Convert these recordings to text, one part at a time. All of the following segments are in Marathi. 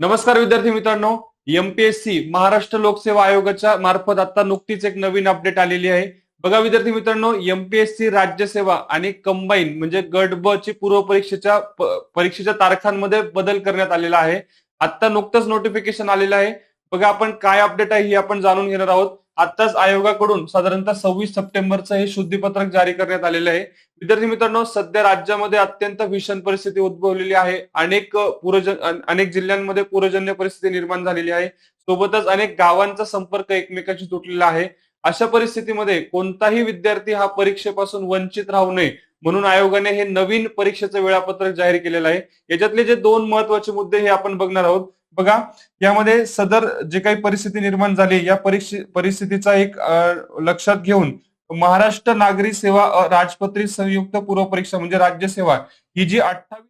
नमस्कार विद्यार्थी मित्रांनो एमपीएससी महाराष्ट्र लोकसेवा आयोगाच्या मार्फत आता नुकतीच एक नवीन अपडेट आलेली आहे. बघा विद्यार्थी मित्रांनो एमपीएससी राज्यसेवा आणि कंबाईन म्हणजे गट ब ची पूर्व परीक्षेच्या परीक्षेच्या तारखांमध्ये बदल करण्यात आलेला आहे. आता नुकतंच नोटिफिकेशन आलेलं आहे. बघा आपण काय अपडेट आहे ही आपण जाणून घेणार आहोत. आताच आयोगाकडून साधारणतः सव्वीस सप्टेंबरचं हे शुद्धीपत्रक जारी करण्यात आलेलं आहे. विद्यार्थी मित्रांनो सध्या राज्यामध्ये अत्यंत भीषण परिस्थिती उद्भवलेली आहे. अनेक पूरजन अनेक जिल्ह्यांमध्ये पूरजन्य परिस्थिती निर्माण झालेली आहे. सोबतच अनेक गावांचा संपर्क एकमेकांशी तुटलेला आहे. अशा परिस्थितीमध्ये कोणताही विद्यार्थी हा परीक्षेपासून वंचित राहू नये म्हणून आयोगाने हे नवीन परीक्षेचं वेळापत्रक जाहीर केलेलं आहे. याच्यातले जे दोन महत्त्वाचे मुद्दे हे आपण बघणार आहोत. बघा यामध्ये सदर जे काही परिस्थिती निर्माण झाली या परिस्थितीचा एक लक्षात घेऊन महाराष्ट्र नागरी सेवा राजपत्रित संयुक्त पूर्व परीक्षा म्हणजे राज्यसेवा ही जी अठ्ठावीस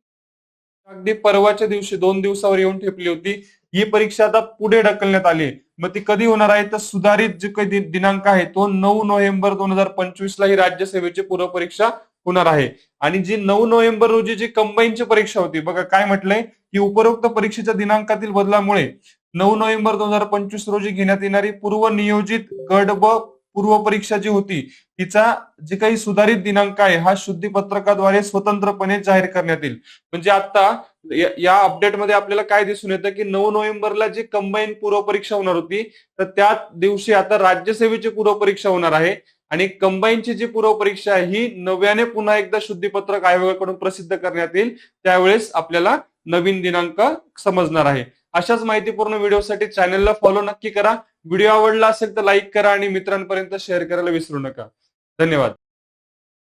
अगदी परवाच्या दिवशी दोन दिवसावर येऊन ठेपली होती ही परीक्षा आता पुढे ढकलण्यात आली मग ती कधी होणार आहे? तर सुधारित जे काही दिनांक आहे तो नऊ नोव्हेंबर दोन हजार पंचवीस ला ही राज्यसेवेची पूर्व परीक्षा होणार आहे. आणि जी नऊ नोव्हेंबर रोजी जी कंबाईनची परीक्षा होती बघा काय म्हटलंय? की उपरोक्त परीक्षेच्या दिनांकातील बदलामुळे नऊ नोव्हेंबर दोन हजार पंचवीस रोजी घेण्यात येणारी पूर्व नियोजित गट ब पूर्व परीक्षा जी होती तिचा जे काही सुधारित दिनांक आहे हा शुद्धीपत्रकाद्वारे स्वतंत्रपणे जाहीर करण्यात येईल. म्हणजे आता या अपडेटमध्ये आपल्याला काय दिसून येतं की नऊ नोव्हेंबरला जी कंबाईन पूर्व परीक्षा होणार होती तर त्या दिवशी आता राज्यसेवेची पूर्व परीक्षा होणार आहे. आणि कंबाईनची जी पूर्व परीक्षा आहे ही नव्याने पुन्हा एकदा शुद्धीपत्रक आयोगाकडून प्रसिद्ध करण्यात येईल. त्यावेळेस आपल्याला नवीन दिनांक समजणार आहे. अशाच माहितीपूर्ण व्हिडिओसाठी चॅनलला फॉलो नक्की करा. व्हिडिओ आवडला असेल तर लाईक करा आणि मित्रांपर्यंत शेअर करायला विसरू नका. धन्यवाद.